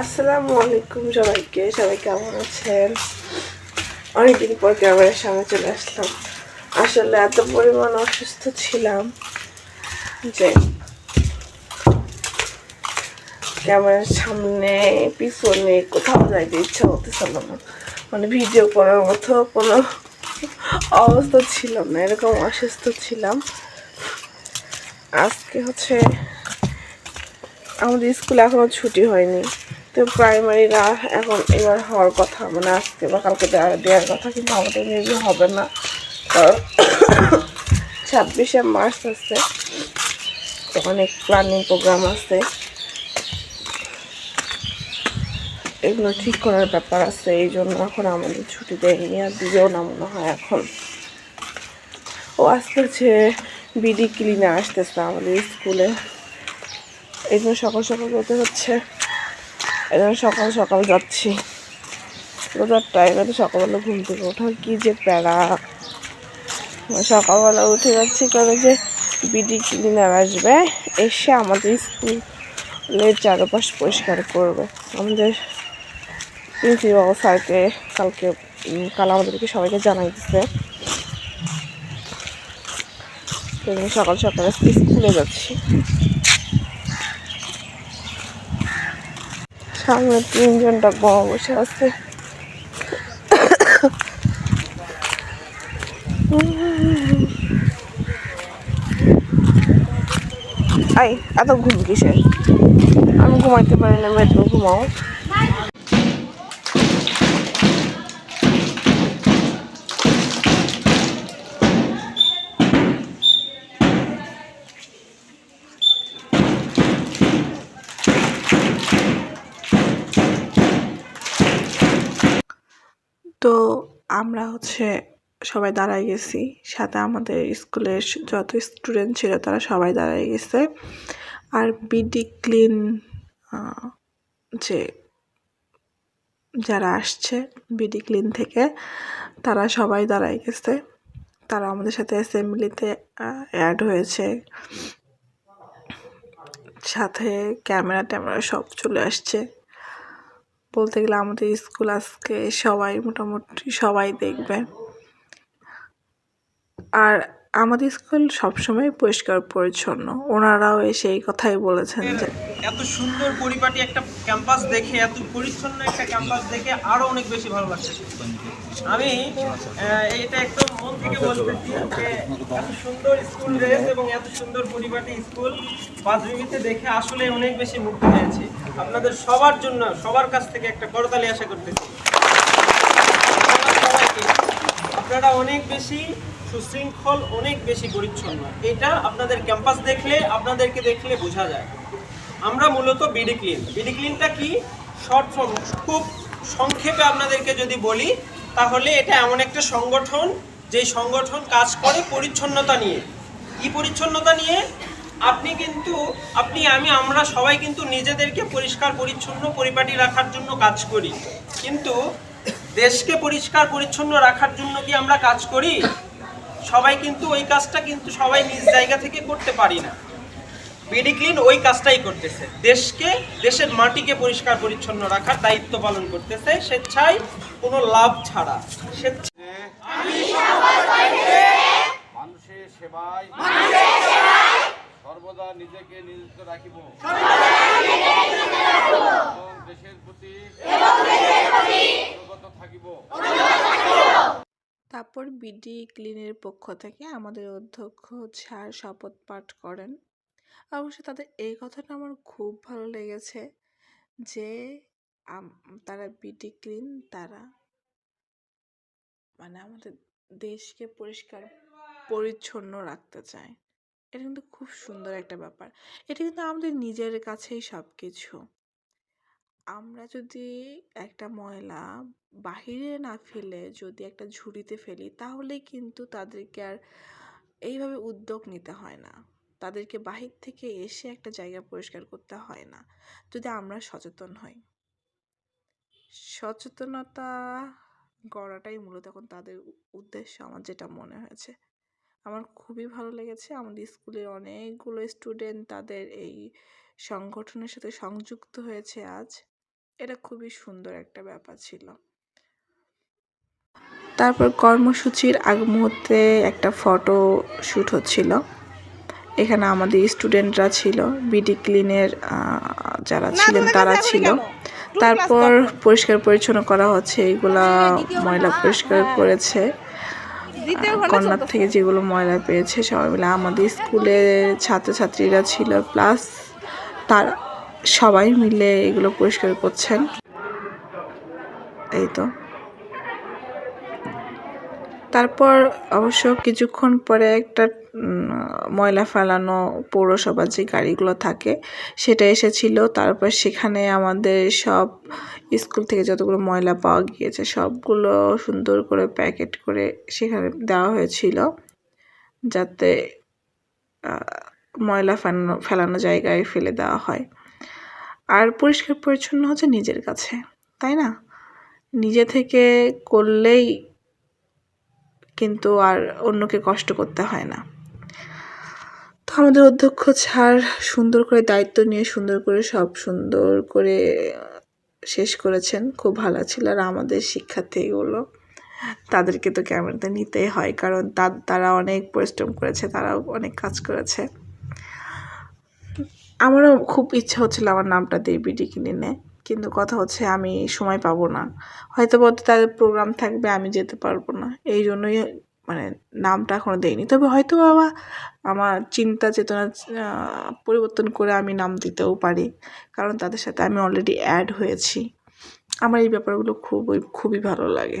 আসসালামু আলাইকুম সবাইকে, সবাই কেমন আছেন? অনেকদিন পর ক্যামেরার সামনে চলে আসলাম। আসলে এত পরিমাণ অসুস্থ ছিলাম যে ক্যামেরার সামনে, পিছনে কোথাও যাইতে ইচ্ছা করতেছিল না। মানে ভিডিও করার মতো কোনো অবস্থা ছিল না, এরকম অসুস্থ ছিলাম। আজকে হচ্ছে আমাদের স্কুলে এখনও ছুটি হয়নি। তো প্রাইমারিরা এখন এবার হওয়ার কথা মানে আজকে বা কালকে দেওয়ার কথা, কিন্তু আমাদের মেবি হবে না। কারণ ছাব্বিশে মার্চ আছে অনেক প্ল্যানিং প্রোগ্রাম আছে। এগুলো ঠিক করার ব্যাপার আছে, এই জন্য এখন আমাদের ছুটি দেয়নি, আর দিবেও না মনে হয় এখন। ও আজকে হচ্ছে বিডি ক্লিনার আসতেছে আমাদের স্কুলে। জন্য সকাল সকাল যেতে হচ্ছে এই সকাল সকাল যাচ্ছি। রোজার টাইমে তো সকালবেলা ঘুম থেকে ওঠার কী যে প্যারা। সকালবেলা উঠে যাচ্ছি করে যে বিডি ক্লিনার আসবে, এসে আমাদের স্কুলের চারপাশ পরিষ্কার করবে। আমাদের প্রিন্সিপাল স্যারকে কালকে কাল আমাদেরকে সবাইকে জানাই দিচ্ছে সকাল সকাল স্কুলে যাচ্ছি। সামনে তিনজনটা বোমা বসে আছে। আই, এত ঘুম কিসের? আমি ঘুমাইতে পারি না মেয়েটা ঘুমাও তো আমরা হচ্ছে সবাই দাঁড়ায় গেছি। সাথে আমাদের স্কুলের যত স্টুডেন্ট ছিল তারা সবাই দাঁড়ায় গেছে। আর বিডি ক্লিন যে যারা আসছে বিডি ক্লিন থেকে, তারা সবাই দাঁড়ায় গেছে। তারা আমাদের সাথে অ্যাসেম্বলিতে অ্যাড হয়েছে। সাথে ক্যামেরা ট্যামেরা সব চলে আসছে। বলতে গেলে আমাদের স্কুল আজকে সবাই মোটামুটি সবাই দেখবে। আর আমাদের স্কুল সবসময় পরিষ্কার পরিচ্ছন্ন। ওনারাও এসে এই কথাই বলেছেন যে এত সুন্দর পরিপাটি একটা ক্যাম্পাস দেখে, এত পরিচ্ছন্ন একটা ক্যাম্পাস দেখে আরও অনেক বেশি ভালো লাগছে আমি এটা একদম মন থেকে বলতেছি যে এত সুন্দর স্কুল ড্রেস এবং এত সুন্দর পরিপাটি স্কুল বাজবিবিতে দেখে আসলে অনেক বেশি মুগ্ধ হয়েছি। আপনাদের সবার জন্য, সবার কাছ থেকে একটা করতালি আশা করতেছি ধন্যবাদ সবাইকে। আপনারা অনেক বেশি সুশৃঙ্খল, অনেক বেশি পরিচ্ছন্ন। এটা আপনাদের ক্যাম্পাস দেখলে, আপনাদেরকে দেখলে বোঝা যায়। আমরা মূলত বিডি ক্লিন। বিডি ক্লিনটা কি? Short form. খুব সংক্ষেপে আপনাদেরকে যদি বলি, তাহলে এটা এমন একটা সংগঠন, যেই সংগঠন কাজ করে পরিচ্ছন্নতা নিয়ে। কি পরিচ্ছন্নতা নিয়ে? আপনি কিন্তু, আপনি, আমি, আমরা সবাই কিন্তু নিজেদেরকে পরিষ্কার, পরিচ্ছন্ন, পরিপাটি রাখার জন্য কাজ করি। কিন্তু দেশকে পরিষ্কার পরিচ্ছন্ন রাখার জন্য কি আমরা কাজ করি? সবাই কিন্তু ওই কাজটা কিন্তু সবাই নিজ জায়গা থেকে করতে পারি না। বিডি ক্লিন ওই কাজটাই করতেছে। দেশকে দেশের মাটিকে পরিষ্কার পরিচ্ছন্ন রাখার দায়িত্ব পালন করতেছে। স্বেচ্ছায় কোনো লাভ ছাড়া। স্বেচ্ছায় মানুষের সেবায় সর্বদা নিজেকে নিয়োজিত রাখিব। দেশের প্রতি তারপর বিডি ক্লিনের পক্ষ থেকে আমাদের অধ্যক্ষ স্যার শপথ পাঠ করেন। অবশ্য তাদের এই কথাটা আমার খুব ভালো লেগেছে যে তারা বিডি ক্লিন, তারা মানে আমাদের দেশকে পরিষ্কার, পরিচ্ছন্ন রাখতে চায়। এটা কিন্তু খুব সুন্দর একটা ব্যাপার। এটা কিন্তু আমাদের নিজের কাছেই সব কিছু আমরা যদি একটা ময়লা বাহিরে না ফেলে যদি একটা ঝুড়িতে ফেলি তাহলে কিন্তু তাদেরকে আর এইভাবে উদ্যোগ নিতে হয় না। তাদেরকে বাহির থেকে এসে একটা জায়গা পরিষ্কার করতে হয় না, যদি আমরা সচেতন হই। সচেতনতা গড়াটাই মূলত এখন তাদের উদ্দেশ্য, আমার যেটা মনে হয়েছে। আমার খুবই ভালো লেগেছে। আমাদের স্কুলের অনেকগুলো স্টুডেন্ট তাদের এই সংগঠনের সাথে সংযুক্ত হয়েছে আজ। এটা খুবই সুন্দর একটা ব্যাপার ছিল। তারপর কর্মসূচির আগ মুহূর্তে একটা ফটো শ্যুট হচ্ছিল। এখানে আমাদের স্টুডেন্টরা ছিল বিডি ক্লিনের যারা ছিলেন তারা ছিল। তারপর পরিষ্কার পরিচ্ছন্ন করা হচ্ছে এগুলা ময়লা পরিষ্কার করেছে। কন্যার থেকে যেগুলো ময়লা পেয়েছে সবাই মিলে আমাদের স্কুলের ছাত্রছাত্রীরা ছিল প্লাস তার সবাই মিলে এগুলো পরিষ্কার করছেন। এই তো। তারপর অবশ্য কিছুক্ষণ পরে একটা ময়লা ফেলানো পৌরসভার যে গাড়িগুলো থাকে, সেটা এসেছিল। তারপর সেখানে আমাদের সব স্কুল থেকে যতগুলো ময়লা পাওয়া গিয়েছে, সবগুলো সুন্দর করে প্যাকেট করে সেখানে দেওয়া হয়েছিল। যাতে ময়লা ফেলানো ফেলানো জায়গায় ফেলে দেওয়া হয়। আর পরিষ্কার পরিচ্ছন্ন হচ্ছে নিজের কাছে, তাই না? নিজে থেকে করলেই কিন্তু আর অন্যকে কষ্ট করতে হয় না। আমাদের অধ্যক্ষ স্যার সুন্দর করে দায়িত্ব নিয়ে সুন্দর করে সব সুন্দর করে শেষ করেছেন। খুব ভালো ছিল আর আমাদের শিক্ষার্থীগুলো তাদেরকে তো ক্যামেরাতে নিতেই হয়, কারণ তারা অনেক পরিশ্রম করেছে, তারাও অনেক কাজ করেছে। আমারও খুব ইচ্ছা হচ্ছিল আমার নামটা দিয়ে বিডি কিনে কিন্তু কথা হচ্ছে আমি সময় পাবো না। হয়তো তাদের প্রোগ্রাম থাকবে, আমি যেতে পারব না। এই জন্যই মানে নামটা এখনও দেইনি। তবে হয়তো বাবা আমার চিন্তা চেতনা পরিবর্তন করে আমি নাম দিতেও পারি। কারণ তাদের সাথে আমি অলরেডি অ্যাড হয়েছি। আমার এই ব্যাপারগুলো খুবই খুবই ভালো লাগে।